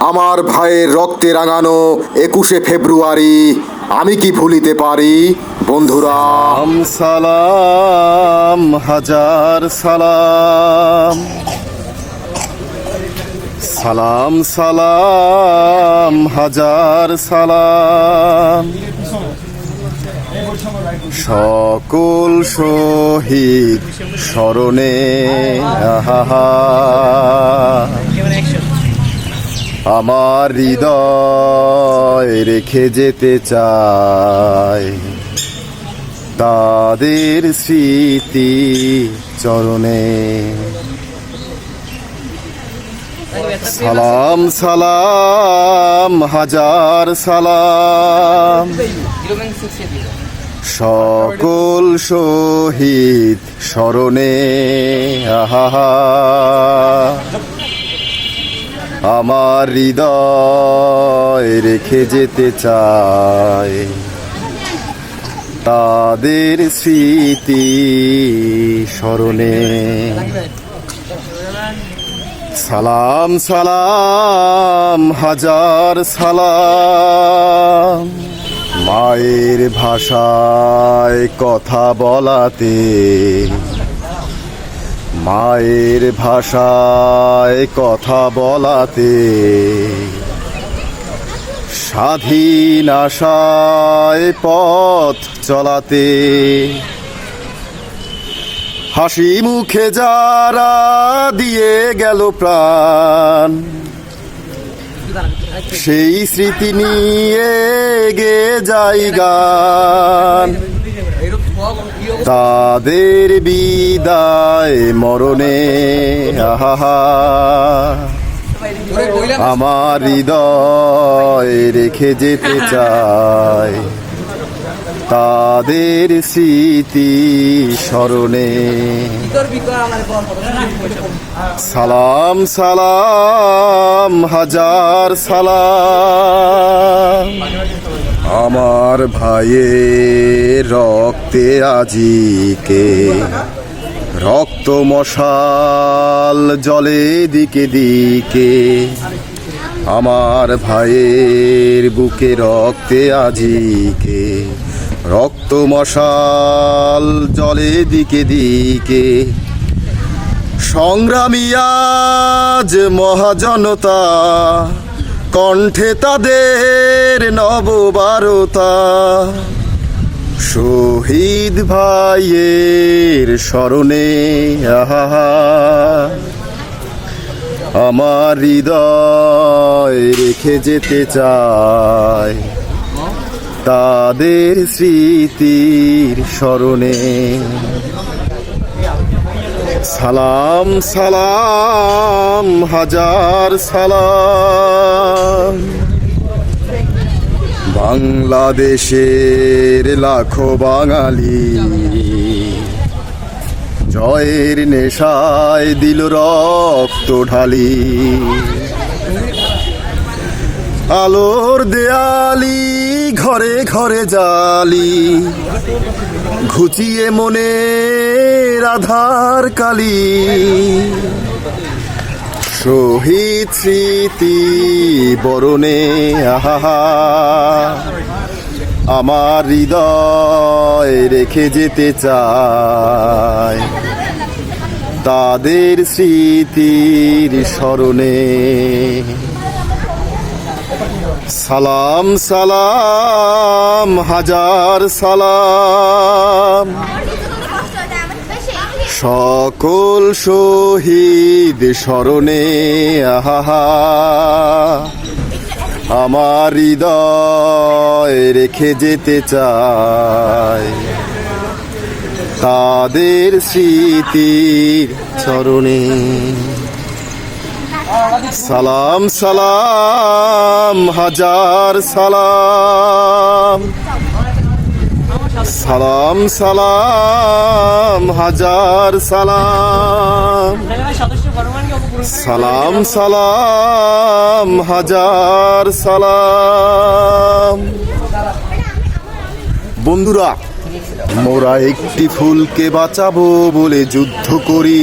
আমার ভাইয়ের রক্তে রাঙানো একুশে ফেব্রুয়ারি, আমি কি ভুলিতে পারি? বন্ধুরা। সালাম হাজার সালাম। সালাম সালাম, হাজার সালাম। সকল শহীদ স্মরণে আহা। আমার হৃদয় রেখে যেতে চায় তাদের স্মৃতি চরণে। সালাম সালাম, হাজার সালাম। সকল শহীদ স্মরণে আহা। আমার হৃদয় রেখে যেতে চায় তাদের স্মৃতি স্মরণে। সালাম সালাম, হাজার সালাম। মায়ের ভাষায় কথা বলাতে মায়ের ভাষায় কথা বলাতে। স্বাধীন আশায় পথ চলাতে। হাসি মুখে যারা দিয়ে গেল প্রাণ, সেই স্মৃতি নিয়ে গে যাই গান। তাদের বিদায় মরণে আহা আমার হৃদয় রেখে যেতে চায়। তাদের স্মৃতি স্মরণে। সালাম সালাম, হাজার সালাম। আমার ভাইয়ের রক্তে আজিকে। রক্ত মশাল জলে দিকে দিকে। আমার ভাইয়ের বুকে রক্তে আজিকে। রক্ত মশাল জলে দিকে দিকে। সংগ্রামী আজ মহাজনতা। কণ্ঠে তাদের নববারতা। শহীদ ভাইয়ের স্মরণে, আহা আমার হৃদয় রেখে যেতে চায় তাদের স্মৃতির স্মরণে। সালাম সালাম হাজার সালাম। বাংলাদেশের লাখো বাঙালি জয়ের নেশায় দিল রক্ত ঢালি। আলোর দেয়ালি, ঘরে ঘরে জালি। ঘুচিয়ে মনে রাধার কালি। শহীদ স্মৃতি বরণে আহা আমার হৃদয় রেখে যেতে চায়। তাদের স্মৃতির স্মরণে। সালাম সালাম, হাজার সালাম। সকল শহীদ স্মরণে আহা আমার হৃদয় রেখে যেতে চায়। তাদের স্মৃতির চরণে। সালাম সালাম, হাজার সালাম। সালাম সালাম, হাজার সালাম। সালাম সালাম, হাজার সালাম। বন্ধুরা, মোরা একটি ফুলকে বাঁচাবো বলে যুদ্ধ করি।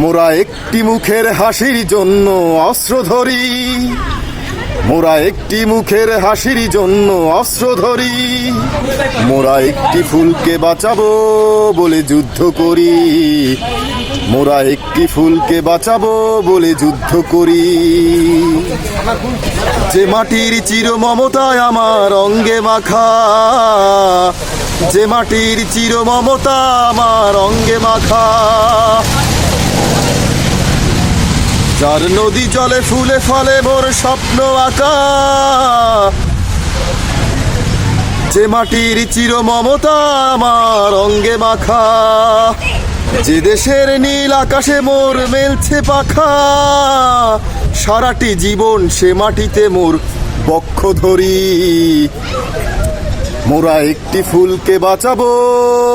মোরা একটি মুখের হাসির জন্য অস্ত্র ধরি। মোরা একটি মুখের হাসির জন্য অস্ত্র ধরি। মোরা একটি ফুলকে বাঁচাবো বলে যুদ্ধ করি। মোরা একটি ফুলকে বাঁচাবো বলে যুদ্ধ করি। যে মাটির চির মমতায় আমার অঙ্গে মাখা, যে মাটির চির মমতা আমার অঙ্গে মাখা যার নদী জলে ফুলে ফলে মোর স্বপ্ন আঁকা। যে মাটির চির মমতা আমার অঙ্গে মাখা। যে দেশের নীল আকাশে মোর মেলছে পাখা। সারাটি জীবন সে মাটিতে মোর বক্ষ ধরি। মোরা একটি ফুলকে বাঁচাবো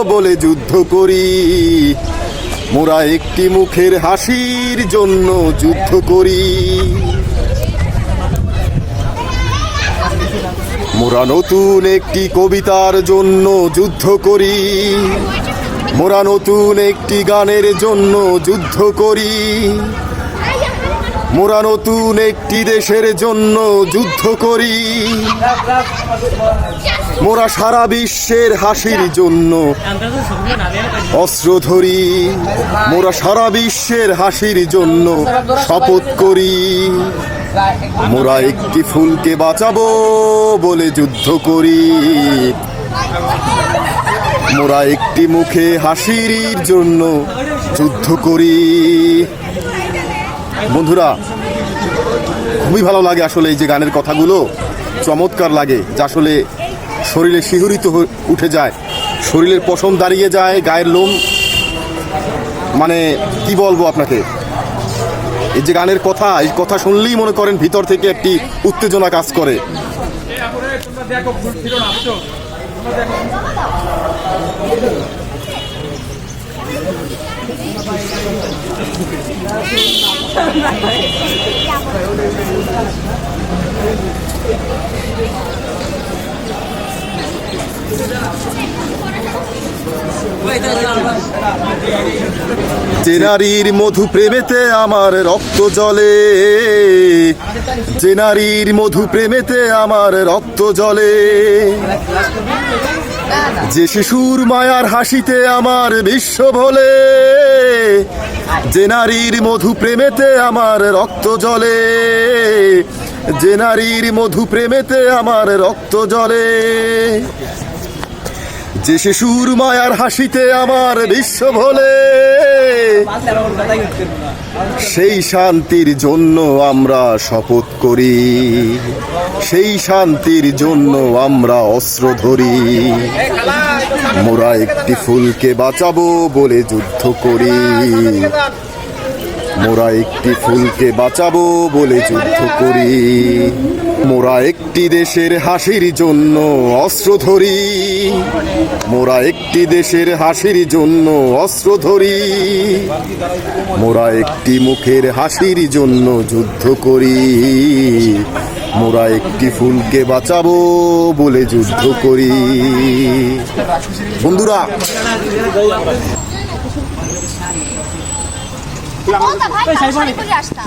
বলে যুদ্ধ করি। মোরা একটি মুখের হাসির জন্য যুদ্ধ করি। মোরা নতুন একটি কবিতার জন্য যুদ্ধ করি। মোরা নতুন একটি গানের জন্য যুদ্ধ করি। মোরা নতুন একটি দেশের জন্য যুদ্ধ করি। মোরা সারা বিশ্বের হাসির জন্য অস্ত্র ধরি। মোরা সারা বিশ্বের হাসির জন্য শপথ করি। মোরা একটি ফুলকে বাঁচাবো বলে যুদ্ধ করি। মোরা একটি মুখে হাসির জন্য যুদ্ধ করি। বন্ধুরা, খুবই ভালো লাগে আসলে এই যে গানের কথাগুলো। চমৎকার লাগে, যা আসলে শরীরে শিহরিত উঠে যায়। শরীরের পশম দাঁড়িয়ে যায়, গায়ের লোম। মানে কি বলব আপনাকে? এই যে গানের কথা, এই কথা শুনলেই মনে করেন ভিতর থেকে একটি উত্তেজনা কাজ করে। যে নারীর মধু প্রেমেতে আমার রক্ত জলে যে নারীর মধু প্রেমেতে আমার রক্ত জলে যে শিশুর মায়ার হাসিতে আমার বিশ্ব ভোলে, যে নারীর মধু প্রেমেতে আমার রক্ত জলে যে নারীর মধু প্রেমেতে আমার রক্ত জলে যে শিশুর মায়ার হাসিতে আমার বিশ্ব ভোলে, সেই শান্তির জন্য আমরা শপথ করি, সেই শান্তির জন্য আমরা অস্ত্র ধরি। মোরা একটি ফুলকে বাঁচাবো বলে যুদ্ধ করি। মোরা একটি ফুলকে বাঁচাবো বলে যুদ্ধ করি। মোরা একটি দেশের হাসির জন্য অস্ত্র ধরি। মোরা একটি দেশের হাসির জন্য অস্ত্র ধরি। মোরা একটি মুখের হাসির জন্য যুদ্ধ করি। মোরা একটি ফুলকে বাঁচাবো বলে যুদ্ধ করি। বন্ধুরা ও তা ভাই শাড়ি পরে আসতা।